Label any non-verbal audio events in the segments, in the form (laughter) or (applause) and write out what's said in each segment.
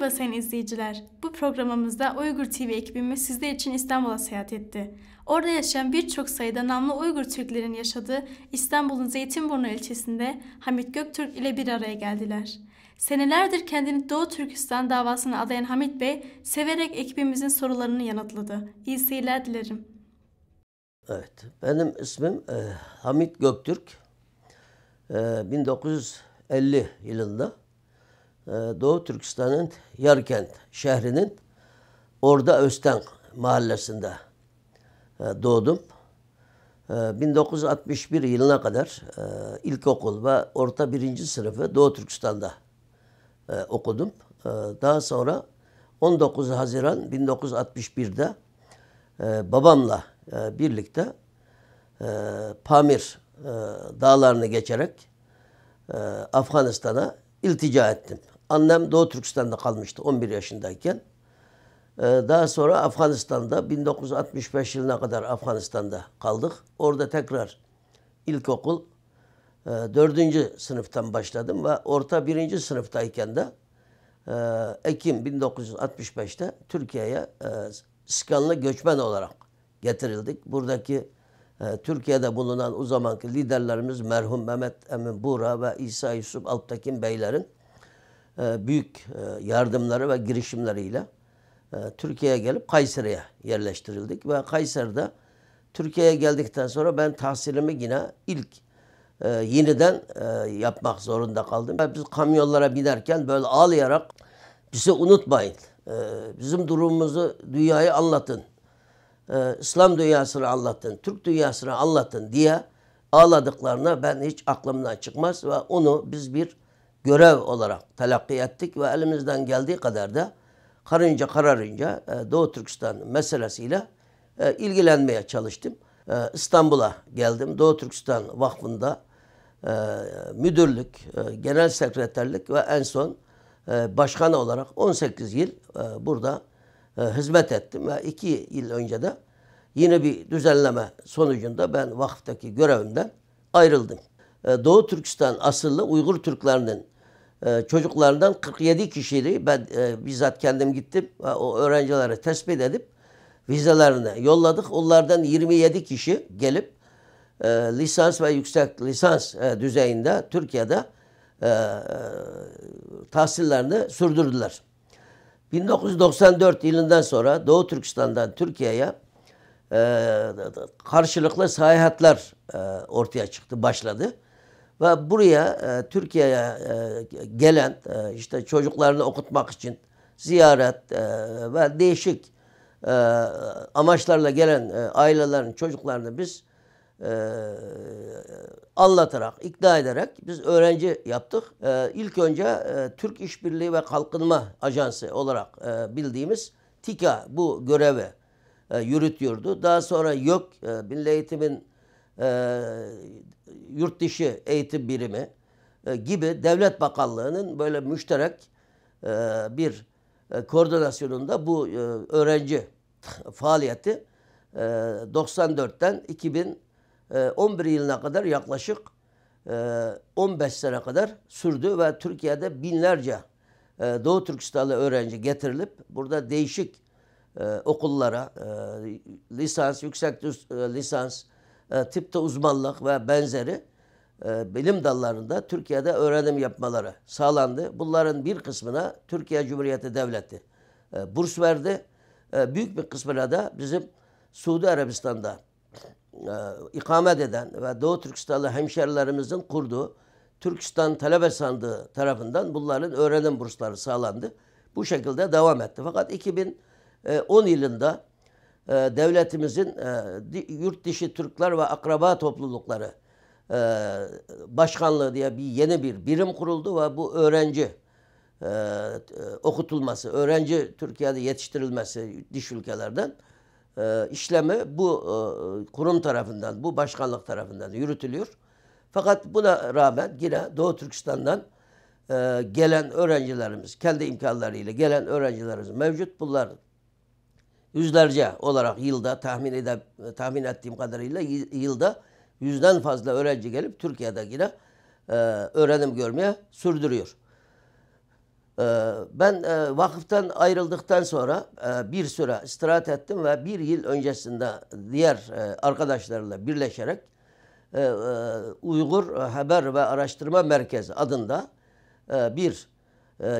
Merhaba sayın izleyiciler. Bu programımızda Uygur TV ekibimiz sizler için İstanbul'a seyahat etti. Orada yaşayan birçok sayıda namlı Uygur Türklerin yaşadığı İstanbul'un Zeytinburnu ilçesinde Hamit Göktürk ile bir araya geldiler. Senelerdir kendini Doğu Türkistan davasına adayan Hamit Bey, severek ekibimizin sorularını yanıtladı. İyi seyirler dilerim. Evet, benim ismim e, Hamit Göktürk. E, 1950 yılında Doğu Türkistan'ın Yarkent şehrinin Orda Östen mahallesinde e, doğdum. E, 1961 yılına kadar e, ilkokul ve orta birinci sınıfı Doğu Türkistan'da e, okudum. E, daha sonra 19 Haziran 1961'de e, babamla birlikte Pamir dağlarını geçerek Afganistan'a iltica ettim. Annem Doğu Türkistan'da kalmıştı 11 yaşındayken. E, daha sonra Afganistan'da 1965 yılına kadar Afganistan'da kaldık. Orada tekrar ilkokul e, 4. sınıftan başladım ve orta 1. sınıftayken de e, Ekim 1965'te Türkiye'ye e, iskanlı göçmen olarak getirildik. Buradaki e, Türkiye'de bulunan o zamanki liderlerimiz merhum Mehmet Emin Buğra ve İsa Yusuf Alptekin Beylerin e, büyük e, yardımları ve girişimleriyle e, Türkiye'ye gelip Kayseri'ye yerleştirildik. Ve Kayseri'de Türkiye'ye geldikten sonra ben tahsilimi yine ilk e, yeniden e, yapmak zorunda kaldım. Biz kamyonlara binerken böyle ağlayarak bizi unutmayın. E, bizim durumumuzu dünyaya anlatın e, İslam dünyasını anlattın, Türk dünyasını anlattın diye ağladıklarına ben hiç aklımdan çıkmaz ve onu biz bir görev olarak telakki ettik ve elimizden geldiği kadar da karınca kararınca e, Doğu Türkistan meselesiyle e, ilgilenmeye çalıştım. E, İstanbul'a geldim. Doğu Türkistan Vakfı'nda müdürlük, genel sekreterlik ve en son başkan olarak 18 yıl burada hizmet ettim ve iki yıl önce de yine bir düzenleme sonucunda ben vakıftaki görevimden ayrıldım. Doğu Türkistan asıllı Uygur Türklerinin e, çocuklarından 47 kişiyi ben e, bizzat kendim gittim o öğrencileri tespit edip vizelerini yolladık. Onlardan 27 kişi gelip e, lisans ve yüksek lisans e, düzeyinde Türkiye'de e, e, tahsillerini sürdürdüler. 1994 yılından sonra Doğu Türkistan'dan Türkiye'ye karşılıklı seyahatler ortaya çıktı, başladı. Ve buraya e, Türkiye'ye e, gelen e, işte çocuklarını okutmak için ziyaret e, ve değişik e, amaçlarla gelen e, ailelerin çocuklarını biz e, anlatarak, ikna ederek biz öğrenci yaptık. E, ilk önce e, Türk İşbirliği ve Kalkınma Ajansı olarak e, bildiğimiz TİKA bu görevi e, yürütüyordu. Daha sonra YÖK, e, Milli Eğitim'in e, yurt dışı eğitim birimi e, gibi devlet bakanlığının böyle müşterek e, bir e, koordinasyonunda bu e, öğrenci (laughs) faaliyeti e, 94'ten 2000 11 ee, yılına kadar yaklaşık 15 e, sene kadar sürdü ve Türkiye'de binlerce e, Doğu Türkistanlı öğrenci getirilip burada değişik e, okullara lisans, yüksek lisans, tıpta uzmanlık ve benzeri bilim dallarında Türkiye'de öğrenim yapmaları sağlandı. Bunların bir kısmına Türkiye Cumhuriyeti Devleti burs verdi. Büyük bir kısmına da bizim Suudi Arabistan'da e, ikamet eden ve Doğu Türkistanlı hemşerilerimizin kurduğu Türkistan Talebe Sandığı tarafından bunların öğrenim bursları sağlandı. Bu şekilde devam etti. Fakat 2010 yılında e, devletimizin e, yurt dışı Türkler ve akraba toplulukları e, başkanlığı diye bir yeni bir birim kuruldu ve bu öğrenci e, okutulması, öğrenci Türkiye'de yetiştirilmesi dış ülkelerden e, işlemi bu e, kurum tarafından, bu başkanlık tarafından yürütülüyor. Fakat buna rağmen yine Doğu Türkistan'dan e, gelen öğrencilerimiz, kendi imkanlarıyla gelen öğrencilerimiz mevcut. Bunlar yüzlerce olarak yılda tahmin ede, tahmin ettiğim kadarıyla yılda yüzden fazla öğrenci gelip Türkiye'de yine e, öğrenim görmeye sürdürüyor. Ee, ben e, vakıftan ayrıldıktan sonra e, bir süre istirahat ettim ve bir yıl öncesinde diğer e, arkadaşlarla birleşerek Uygur Haber ve Araştırma Merkezi adında bir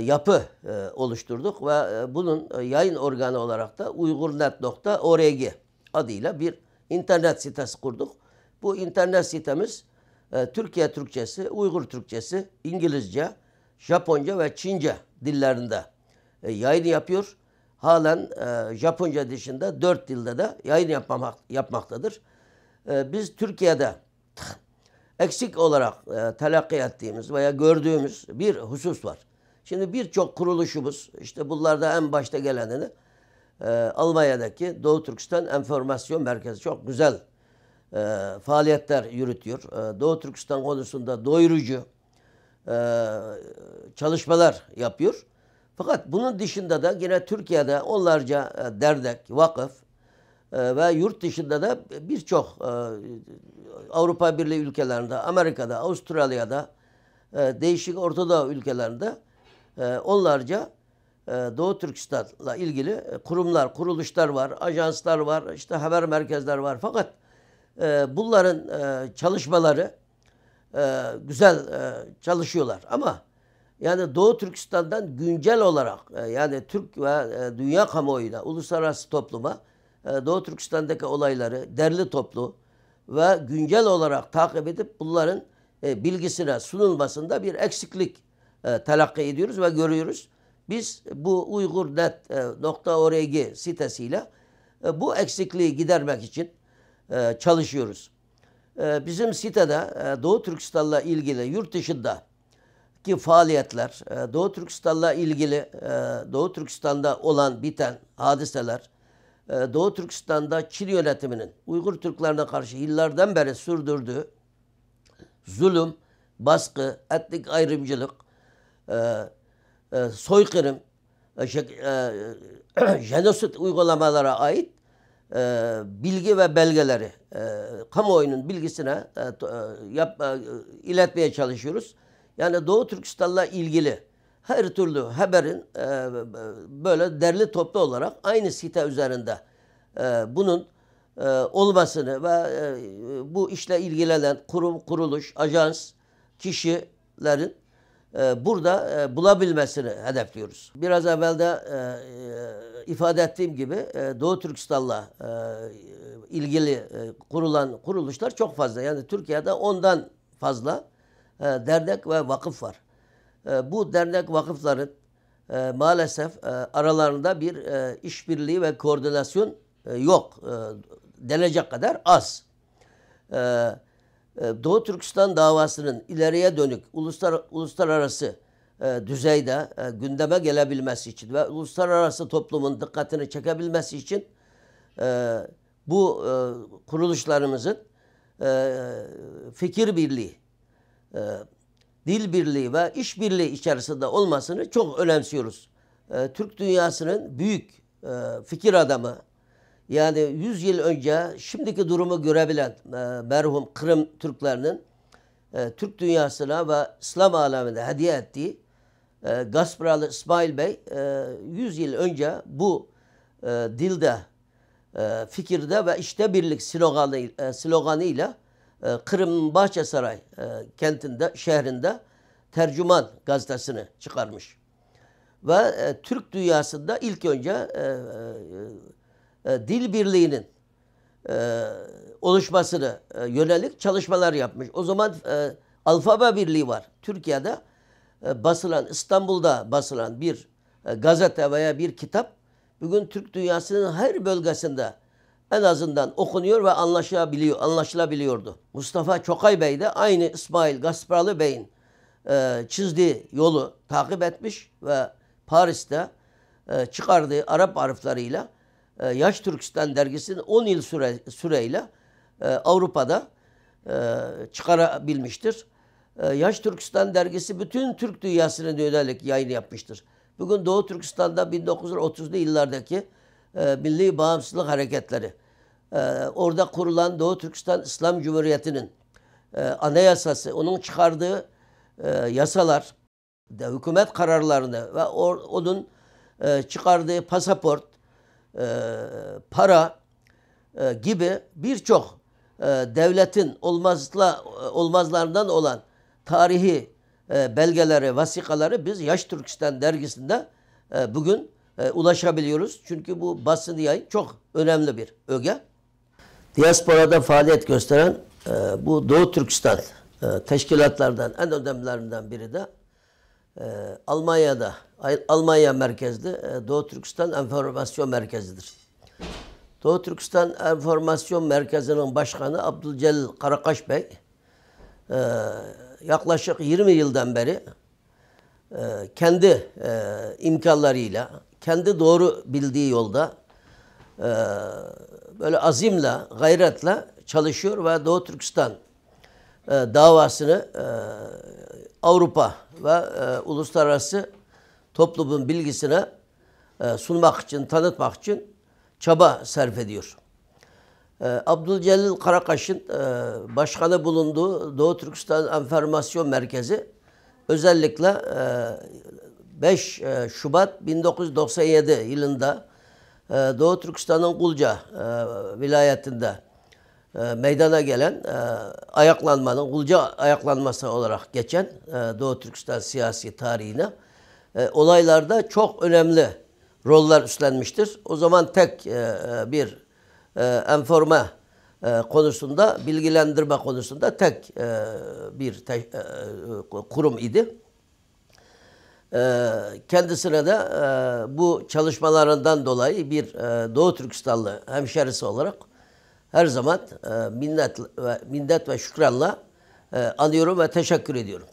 yapı oluşturduk ve bunun yayın organı olarak da uygurnet.org adıyla bir internet sitesi kurduk. Bu internet sitemiz Türkiye Türkçesi, Uygur Türkçesi, İngilizce, Japonca ve Çince dillerinde e, yayın yapıyor. Halen e, Japonca dışında dört dilde de yayın yapmamak, yapmaktadır. E, biz Türkiye'de eksik olarak e, telakki ettiğimiz veya gördüğümüz bir husus var. Şimdi birçok kuruluşumuz, işte bunlarda en başta gelenini e, Almanya'daki Doğu Türkistan Enformasyon Merkezi çok güzel e, faaliyetler yürütüyor. E, Doğu Türkistan konusunda doyurucu, e, çalışmalar yapıyor. Fakat bunun dışında da yine Türkiye'de onlarca e, dernek, vakıf e, ve yurt dışında da birçok e, Avrupa Birliği ülkelerinde, Amerika'da, Avustralya'da, e, değişik Ortadoğu ülkelerinde onlarca e, Doğu Türkistan'la ilgili e, kurumlar, kuruluşlar var, ajanslar var, işte haber merkezler var. Fakat e, bunların çalışmaları güzel çalışıyorlar. Ama yani Doğu Türkistan'dan güncel olarak yani Türk ve dünya kamuoyuna, uluslararası topluma Doğu Türkistan'daki olayları derli toplu ve güncel olarak takip edip bunların bilgisine sunulmasında bir eksiklik e, telakki ediyoruz ve görüyoruz. Biz bu uygurnet.org sitesiyle e, bu eksikliği gidermek için e, çalışıyoruz. Ee, bizim sitede e, Doğu Türkistan'la ilgili yurt dışında ki faaliyetler, e, Doğu Türkistan'la ilgili e, Doğu Türkistan'da olan biten hadiseler, Doğu Türkistan'da Çin yönetiminin Uygur Türklerine karşı yıllardan beri sürdürdüğü zulüm, baskı, etnik ayrımcılık, soykırım, (clears throat) jenosit uygulamalara ait bilgi ve belgeleri e, kamuoyunun bilgisine e, e, yap, e, iletmeye çalışıyoruz. Yani Doğu Türkistan'la ilgili her türlü haberin e, böyle derli toplu olarak aynı site üzerinde e, bunun e, olmasını ve e, bu işle ilgilenen kurum, kuruluş, ajans, kişilerin e, burada e, bulabilmesini hedefliyoruz. Biraz evvel de e, e, ifade ettiğim gibi e, Doğu Türkistan'la e, ilgili e, kurulan kuruluşlar çok fazla. Yani Türkiye'de ondan fazla e, dernek ve vakıf var. E, bu dernek vakıfların e, maalesef e, aralarında bir e, işbirliği ve koordinasyon e, yok. E, denecek kadar az. E, e, Doğu Türkistan davasının ileriye dönük uluslar, uluslararası e, düzeyde e, gündeme gelebilmesi için ve uluslararası toplumun dikkatini çekebilmesi için e, bu e, kuruluşlarımızın e, fikir birliği, e, dil birliği ve iş birliği içerisinde olmasını çok önemsiyoruz. E, Türk dünyasının büyük e, fikir adamı, yani 100 yıl önce şimdiki durumu görebilen e, merhum Kırım Türklerinin e, Türk dünyasına ve İslam alemine hediye ettiği e, Gaspralı İsmail Bey e, 100 yıl önce bu e, dilde e, fikirde ve işte birlik sloganı, e, sloganıyla e, Kırım Bahçesaray e, kentinde, şehrinde Tercüman gazetesini çıkarmış. Ve e, Türk dünyasında ilk önce e, e, e, dil birliğinin e, oluşmasını e, yönelik çalışmalar yapmış. O zaman e, alfabe birliği var. Türkiye'de e, basılan, İstanbul'da basılan bir e, gazete veya bir kitap bugün Türk dünyasının her bölgesinde en azından okunuyor ve anlaşılabiliyor, anlaşılabiliyordu. Mustafa Çokay Bey de aynı İsmail Gaspralı Bey'in e, çizdiği yolu takip etmiş ve Paris'te e, çıkardığı Arap harfleriyle e, Yaş Türkistan dergisinin 10 yıl süre, süreyle e, Avrupa'da e, çıkarabilmiştir. E, Yaş Türkistan dergisi bütün Türk dünyasına yönelik yayın yapmıştır. Bugün Doğu Türkistan'da 1930'lu yıllardaki e, milli bağımsızlık hareketleri, e, orada kurulan Doğu Türkistan İslam Cumhuriyeti'nin e, anayasası, onun çıkardığı e, yasalar, de hükümet kararlarını ve or- onun e, çıkardığı pasaport, e, para e, gibi birçok e, devletin olmazla olmazlarından olan tarihi e, belgeleri, vasikaları biz Yaş Türkistan dergisinde e, bugün e, ulaşabiliyoruz. Çünkü bu basın yayın çok önemli bir öge. Diasporada faaliyet gösteren e, bu Doğu Türkistan e, teşkilatlardan en önemlilerinden biri de e, Almanya'da Almanya merkezli e, Doğu Türkistan Enformasyon Merkezi'dir. Doğu Türkistan Enformasyon Merkezi'nin başkanı Abdülcelil Karakaş Bey e, yaklaşık 20 yıldan beri e, kendi e, imkanlarıyla, kendi doğru bildiği yolda böyle azimle, gayretle çalışıyor ve Doğu Türkistan e, davasını e, Avrupa ve e, uluslararası toplumun bilgisine e, sunmak için, tanıtmak için çaba sarf ediyor. Ee, Abdülcelil Karakaş'ın e, başkanı bulunduğu Doğu Türkistan Enformasyon Merkezi özellikle e, 5 e, Şubat 1997 yılında e, Doğu Türkistan'ın Kulca e, vilayetinde e, meydana gelen e, ayaklanmanın, Kulca ayaklanması olarak geçen e, Doğu Türkistan siyasi tarihine e, olaylarda çok önemli roller üstlenmiştir. O zaman tek e, e, bir e, enforma e, konusunda, bilgilendirme konusunda tek e, bir e, kurum idi. E, kendisine de e, bu çalışmalarından dolayı bir e, Doğu Türkistanlı hemşerisi olarak her zaman e, minnet ve minnet ve şükranla e, anıyorum ve teşekkür ediyorum.